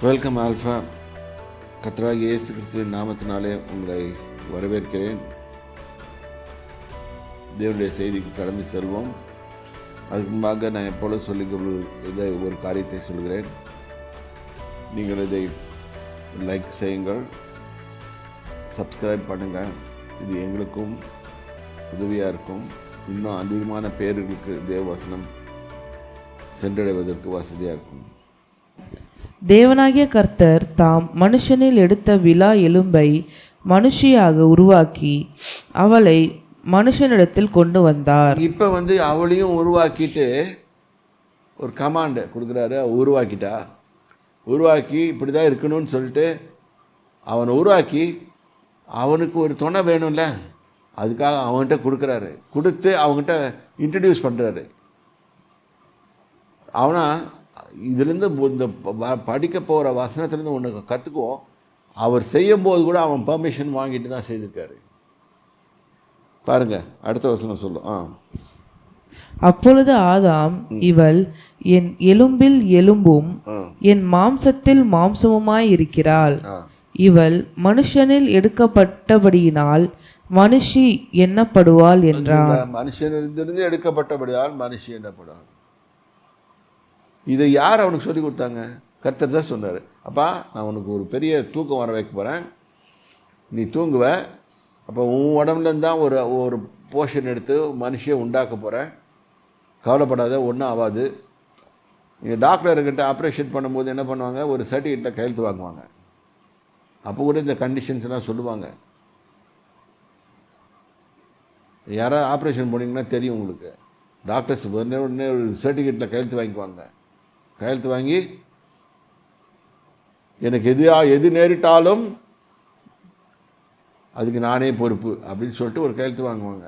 Welcome alpha கத்ரா இயேசு கிறிஸ்துவின் நாமத்தினாலே உங்களை வரவேற்கிறேன். தேவனுடைய செய்திக்கு கடந்து செல்வோம். அதுக்கு முன்பாக நான் எப்பொழுது சொல்லி இதை ஒரு காரியத்தை சொல்கிறேன். நீங்கள் இதை லைக் செய்யுங்கள். சப்ஸ்கிரைப் பண்ணுங்கள் இது எங்களுக்கும் உதவியாக இருக்கும். இன்னும் அதிகமான பேர்களுக்கு தேவவசனம் சென்றடைவதற்கு வசதியாக இருக்கும். தேவனாகிய கர்த்தர் தாம் மனுஷனில் எடுத்த விழா எலும்பை மனுஷியாக உருவாக்கி அவளை மனுஷனிடத்தில் கொண்டு வந்தார். இப்போ வந்து அவளையும் உருவாக்கிட்டு ஒரு கமாண்டு கொடுக்குறாரு. உருவாக்கிட்டா? உருவாக்கி இப்படி தான் இருக்கணும்னு சொல்லிட்டு அவனை உருவாக்கி அவனுக்கு ஒரு துணை வேணும்ல. அதுக்காக அவன்கிட்ட கொடுக்குறாரு. கொடுத்து அவங்ககிட்ட இன்ட்ரடியூஸ் பண்ணுறாரு அவனா இதுலேருந்து இந்த படிக்க போகிற வசனத்துலேருந்து ஒன்று கற்றுக்குவோம் அவர் செய்யும்போது கூட அவன் பெர்மிஷன் வாங்கிட்டு தான் செய்திருக்காரு. பாருங்க அடுத்த வசனம் சொல்லும். ஆ. அப்பொழுது ஆதாம் இவள் என் எலும்பில் எலும்பும் என் மாம்சத்தில் மாம்சமுமாய் இருக்கிறாள். இவள் மனுஷனில் எடுக்கப்பட்டபடியினால் மனுஷி எண்ணப்படுவாள் என்றார் இந்த மனுஷனிலிருந்து எடுக்கப்பட்டபடியால் மனுஷி என்னப்படாது இதை யார் அவனுக்கு சொல்லி கொடுத்தாங்க? கர்த்தர் தான் சொன்னார். அப்பா நான் உனக்கு ஒரு பெரிய தூக்கம் வர வைக்க போகிறேன் நீ தூங்குவ. அப்போ உன் உடம்புலேருந்து தான் ஒரு ஒரு போர்ஷன் எடுத்து மனுஷியை உண்டாக்க போகிறேன் கவலைப்படாத ஒன்றும் ஆகாது நீங்கள் டாக்டர்கிட்ட ஆப்ரேஷன் பண்ணும்போது என்ன பண்ணுவாங்க? ஒரு சர்டிஃபிகேட்டில் கையெழுத்து வாங்குவாங்க. அப்போ கூட இந்த கண்டிஷன்ஸ்லாம் சொல்லுவாங்க. யாராவது ஆப்ரேஷன் போனீங்கன்னா தெரியும் உங்களுக்கு. டாக்டர்ஸ் உடனே உடனே ஒரு சர்டிஃபிகேட்டில் கையெழுத்து வாங்கிக்குவாங்க. கையெழுத்து வாங்கி எனக்கு எது எது நேரிட்டாலும் அதுக்கு நானே பொறுப்பு அப்படின்னு சொல்லிட்டு ஒரு கையெழுத்து வாங்குவாங்க.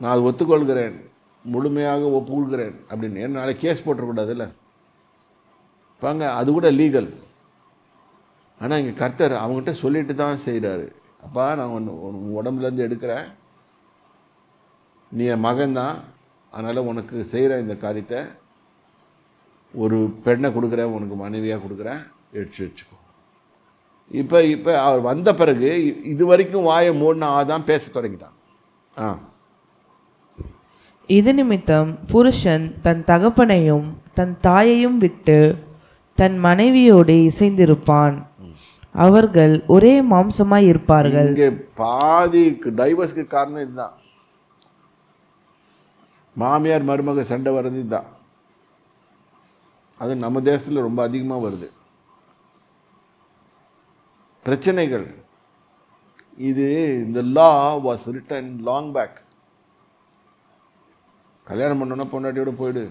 நான் அது ஒத்துக்கொள்கிறேன் முழுமையாக ஒப்புக்கொள்கிறேன் அப்படின்னு. ஏன்னா நாளைக்கு கேஸ் போட்டுறக்கூடாதுல்ல. பாங்க அது கூட லீகல். ஆனால் இங்கே கர்த்தர் அவங்ககிட்ட சொல்லிட்டு தான் செய்கிறாரு அப்பா நான் ஒன்று உன் உடம்புலேருந்து எடுக்கிறேன். நீ என் மகன்தான். அதனால் உனக்கு செய்கிற இந்த காரியத்தை ஒரு பெண்ணை கொடுக்குறேன் உனக்கு மனைவியாக கொடுக்குறேன் எடுத்து வச்சுக்கோ. இப்போ இப்போ அவர் வந்த பிறகு இது வரைக்கும் வாயை மூடின ஆதான் பேச தொடங்கிட்டான். ஆ. இது நிமித்தம் புருஷன் தன் தகப்பனையும் தன் தாயையும் விட்டு தன் மனைவியோடு இசைந்திருப்பான். அவர்கள் ஒரே மாம்சமாய் இருப்பார்கள். இங்கே பாதி டைவர்ஸ்க்கு காரணம் இதுதான். மாமியார் மருமக சண்டை வர்றது இதுதான். அது நம்ம தேசத்தில் ரொம்ப அதிகமாக வருது. பிரச்சனைகள். இது இந்த law was written long back கல்யாணம் பண்ணோன்னா பொண்டாட்டியோட போயிடு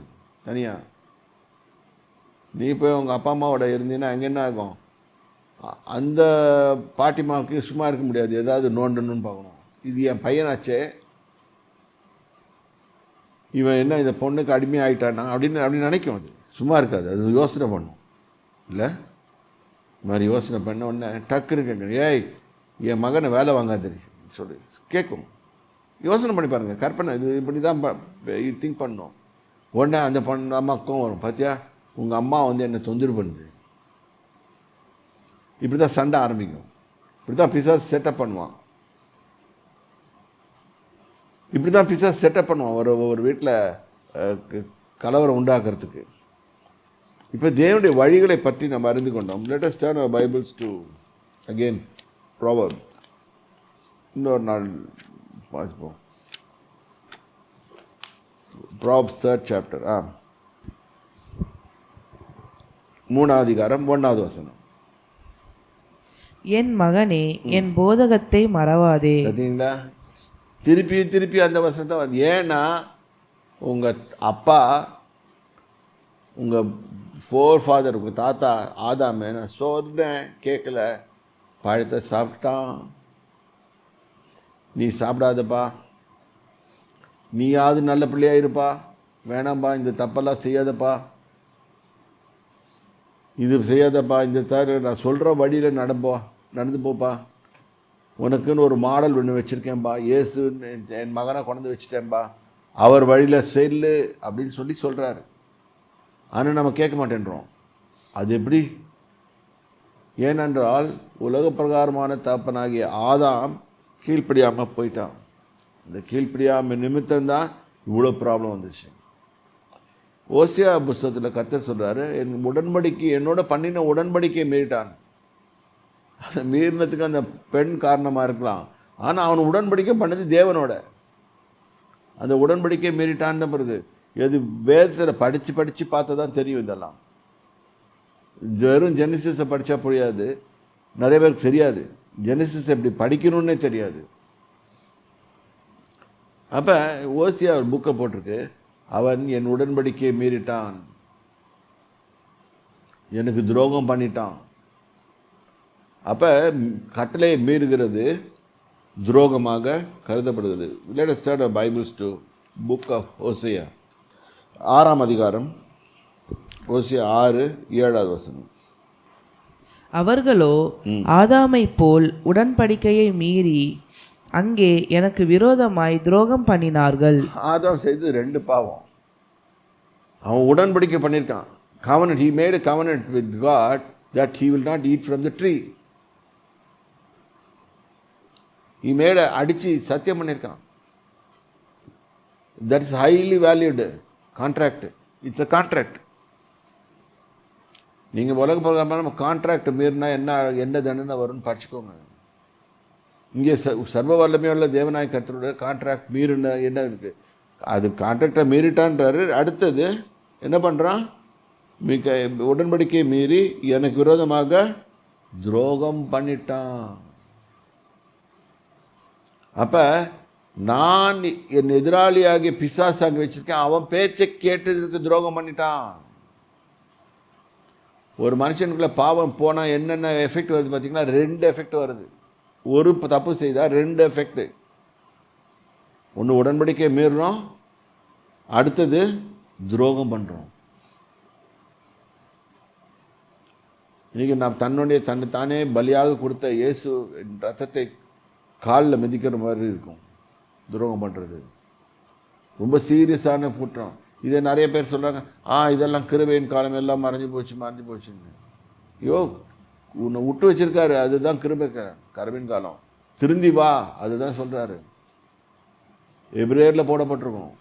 தனியாக நீ போய் உங்கள் அப்பா அம்மாவோட இருந்தீங்கன்னா அங்கே என்ன ஆகும்? அந்த பாட்டிமாவுக்கு சும்மா இருக்க முடியாது ஏதாவது நோண்டணும்னு பார்க்கணும். இது என் பையனாச்சே. இவன் என்ன இந்த பொண்ணுக்கு அடிமை ஆயிட்டானா அப்படின்னு அப்படின்னு நினைக்கும் அது. சும்மா இருக்காது. அது யோசனை பண்ணும். இல்லை? இது மாதிரி யோசனை பண்ண உடனே டக்குன்னு கேட்கணும். ஏய் என் மகனை வேலை வாங்காது சொல்லி. கேட்கும். யோசனை பண்ணி பாருங்கள் கற்பனை இது இப்படி தான் திங்க் பண்ணோம். உடனே அந்த பண்ண அம்மாக்கும் வரும். பார்த்தியா உங்கள் அம்மா வந்து என்னை தொந்தரவு பண்ணுது. இப்படி தான் சண்டை ஆரம்பிக்கும். இப்படி தான் பிசாஸ் செட்டப் பண்ணுவான். இப்படி தான் பிசாஸ் செட்டப் பண்ணுவான். ஒரு ஒரு வீட்டில் கலவரம் உண்டாக்குறதுக்கு. இப்போ தேவனுடைய வழிகளை பற்றி நம்ம அறிந்து கொண்டோம். Latest turn our Bibles to again proper இன்னொரு நாள் வாசிப்போம். Proverbs third chapter ah. மூணாவது அதிகாரம் ஒன்றாவது வசனம். என் மகனே என் போதகத்தை மறவாதே. பார்த்தீங்களா திருப்பி திருப்பி அந்த வசனத்தை ஏன்னா உங்கள் அப்பா உங்கள் ஃபோர் ஃபாதர் உங்கள் தாத்தா ஆதாமே நான் சொன்னேன் கேட்கல பழத்தை சாப்பிட்டான். நீ சாப்பிடாதப்பா. நீயாவது நல்ல பிள்ளையாக இருப்பா. வேணாம்பா இந்த தப்பெல்லாம் செய்யாதப்பா. இது செய்யாதப்பா இந்த தர நான் சொல்கிற வழியில் நடப்போ நடந்து போப்பா. உனக்குன்னு ஒரு மாடல் ஒன்று வச்சுருக்கேன்பா. இயேசு என் மகனை கொண்டு வச்சுட்டேன்பா. அவர் வழியில் செல்லு அப்படின்னு சொல்லி சொல்கிறாரு ஆனால் நம்ம கேட்க மாட்டேன்றோம். அது எப்படி? ஏனென்றால் உலக பிரகாரமான தகப்பனாகிய ஆதாம் கீழ்ப்படியாமல் போயிட்டான். இந்த கீழ்ப்படியாமல் நிமித்தம்தான் இவ்வளோ ப்ராப்ளம் வந்துச்சு. ஓசியா புஸ்தகத்தில் கத்த சொல்கிறாரு என் உடன்படிக்கை என்னோட பண்ணின உடன்படிக்கையை மீறிட்டான். அதை மீறினத்துக்கு அந்த பெண் காரணமாக இருக்கலாம். ஆனால் அவன் உடன்படிக்கை பண்ணது தேவனோட. அந்த உடன்படிக்கை மீறிட்டான் தான் பிறகு. எது வேதத்தில் படித்து படித்து பார்த்து தான் தெரியும் இதெல்லாம். வெறும் ஜெனிசிஸை படித்தா புரியாது. நிறைய பேருக்கு தெரியாது. ஜெனிசிஸ் எப்படி படிக்கணும்னே தெரியாது. அப்போ ஓசியா ஒரு புக்கை போட்டிருக்கு. அவன் என் உடன்படிக்கையை மீறிட்டான். எனக்கு துரோகம் பண்ணிட்டான். அப்போ கட்டளையை மீறுகிறது துரோகமாக கருதப்படுகிறது. Let start Bibles to book of book Hosea ஆறாம் அதிகாரம் ஓசியா ஆறு ஏழாவது வசனம். அவர்களோ ஆதாமைப் போல் உடன்படிக்கையை மீறி அங்கே எனக்கு விரோதமாய் துரோகம் பண்ணினார்கள். ஆதாம் செய்தது ரெண்டு பாவம். அவன் உடன்படிக்கை பண்ணியிருக்கான். Made a covenant with God that he will not eat from the tree. He made a அடிச்சு சத்தியம் பண்ணியிருக்கான். That is highly valued. Contract. It's a contract நீங்கள் உலக பிரகாரமாக கான்ட்ராக்ட் மீறினா என்ன என்ன தண்டனை வரும்னு படிச்சுக்கோங்க இங்கே ச சர்வ வல்லமையுள்ள தேவநாய கர்த்தருடைய கான்ட்ராக்ட் மீறின என்ன இருக்குது அது கான்ட்ராக்டை மீறிட்டான்றாரு. அடுத்தது என்ன பண்ணுறான் மிக உடன்படிக்கையை மீறி எனக்கு விரோதமாக துரோகம் பண்ணிட்டான். அப்போ நான் என் எதிராளியாகிய பிசாசாக வச்சிருக்கேன். அவன் பேச்சை கேட்டதுக்கு துரோகம் பண்ணிட்டான். ஒரு மனுஷனுக்குள்ளே பாவம் போனால் என்னென்ன எஃபெக்ட் வருது பார்த்திங்கன்னா ரெண்டு எஃபெக்ட் வருது. ஒரு தப்பு செய்தால் ரெண்டு எஃபெக்ட்டு ஒன்று உடன்படிக்கையை மீறுறோம். அடுத்தது துரோகம் பண்ணுறோம் இன்றைக்கி நாம் தன்னுடைய தன்னை தானே பலியாக கொடுத்த இயேசு ரத்தத்தை காலில் மிதிக்கிற மாதிரி இருக்கும். துரோகம் பண்ணுறது ரொம்ப சீரியஸான குற்றம். இதை நிறைய பேர் சொல்கிறாங்க ஆ இதெல்லாம் கிருபையின் காலம் எல்லாம் மறைஞ்சு போச்சு மறைஞ்சு போச்சுன்னு. ஐயோ உன்னை விட்டு வச்சிருக்காரு அதுதான் கிருபை கருவின் காலம். திருந்தி வா அதுதான் சொல்கிறாரு எப்ரேரில் போடப்பட்டிருக்கும்.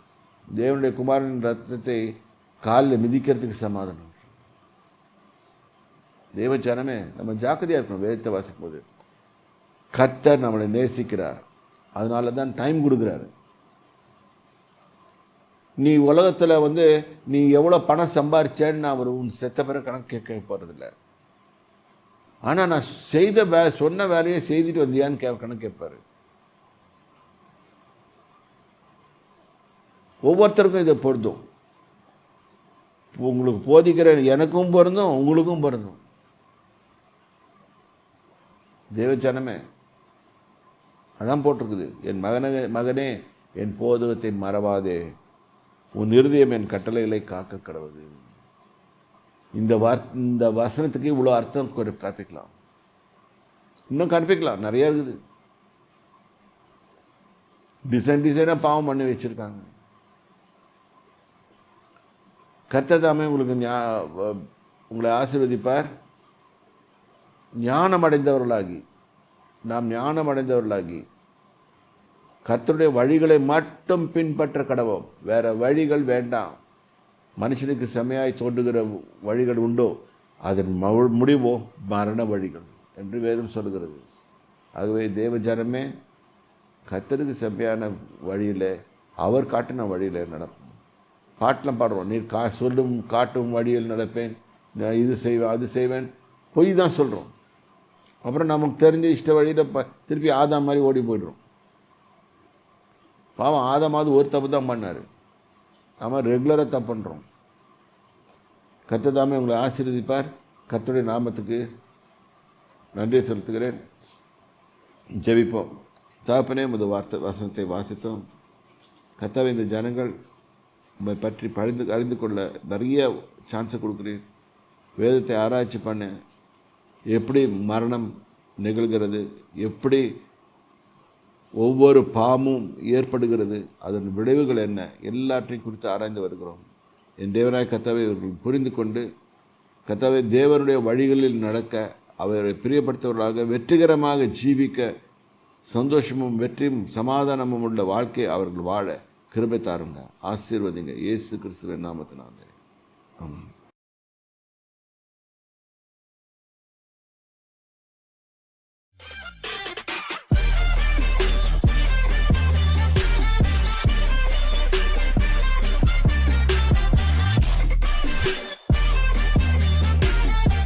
தேவனுடைய குமாரனின் ரத்தத்தை காலில் மிதிக்கிறதுக்கு சமாதானம். தேவ ஜனமே நம்ம ஜாக்கிரதையாக இருக்கணும் வேதத்தை வாசிக்கும் போது கத்தர் நம்மளை நேசிக்கிறார். அதனால தான் டைம் கொடுக்குறாரு. நீ உலகத்தில் வந்து நீ எவ்வளோ பணம் சம்பாரிச்சேன்னு அவர் உன் செத்த பிறகு கணக்கு கேட்க போகிறதில்ல ஆனால் நான் செய்த வே சொன்ன வேலையை செய்துட்டு வந்தியான்னு கே கணக்கு கேட்பாரு. ஒவ்வொருத்தருக்கும் இதை பொருந்தும். உங்களுக்கு போதிக்கிற எனக்கும் பொருந்தும் உங்களுக்கும் பொருந்தும். தேவச்சனமே அதான் போட்டிருக்குது. என் மகனே மகனே என் போதகத்தை மறவாதே. உன் இருதயம் என் கட்டளைகளை காக்க கடவுது. இந்த வார் இந்த வசனத்துக்கு இவ்வளோ அர்த்தம் கொடு- கற்பிக்கலாம் இன்னும் கற்பிக்கலாம் நிறைய இருக்குது. டிசைன் டிசைனாக பாவம் பண்ணி வச்சுருக்காங்க. கர்த்ததாமே உங்களுக்கு ஞா- உங்களை ஆசீர்வதிப்பார். ஞானம் அடைந்தவர்களாகி நாம் ஞானம் அடைந்தவர்களாகி கர்த்தருடைய வழிகளை மட்டும் பின்பற்ற கடவோம். வேறு வழிகள் வேண்டாம். மனுஷனுக்கு செமையாய் தோன்றுகிற வழிகள் உண்டோ? அதன் முடிவோ? மரண வழிகள் என்று வேதம் சொல்லுகிறது. ஆகவே தேவ ஜனமே கத்தருக்கு செம்மையான வழியில் அவர் காட்டின வழியில் நடப்போம். பாட்டெலாம் பாடுறோம் நீர் கா சொல்லும் காட்டும் வழியில் நடப்பேன். நான் இது செய்வேன் அது செய்வேன். பொய் தான் சொல்கிறோம் அப்புறம் நமக்கு தெரிஞ்ச இஷ்ட வழியில் ப திருப்பி ஆதாம் மாதிரி ஓடி போய்டுறோம். பாவம் ஆதமாவது ஒரு தப்பு தான் பண்ணார். நாம் ரெகுலராக தப்பு பண்ணுறோம் கத்ததாமே உங்களை ஆசீர்வதிப்பார். கத்துடைய நாமத்துக்கு நன்றி செலுத்துகிறேன். ஜெபிப்போம். தகப்பனே முத வார்த்தை வசனத்தை வாசித்தோம். கத்தாவை இந்த ஜனங்கள் உம்மை பற்றி பழிந்து அறிந்து கொள்ள நிறைய சான்ஸை கொடுக்குறேன் வேதத்தை ஆராய்ச்சி பண்ண. எப்படி மரணம் நிகழ்கிறது? எப்படி ஒவ்வொரு பாமும் ஏற்படுகிறது. அதன் விளைவுகள் என்ன? எல்லாற்றையும் குறித்து ஆராய்ந்து வருகிறோம். என் தேவனாய் கத்தாவை இவர்கள் புரிந்து கொண்டு கத்தாவை தேவனுடைய வழிகளில் நடக்க அவரை பிரியப்படுத்தவர்களாக வெற்றிகரமாக ஜீவிக்க சந்தோஷமும் வெற்றியும் சமாதானமும் உள்ள வாழ்க்கை அவர்கள் வாழ கிருபை தாருங்க. ஆசீர்வதிங்க. இயேசு கிறிஸ்துவின் நாமத்தினாலே. ஆமாம்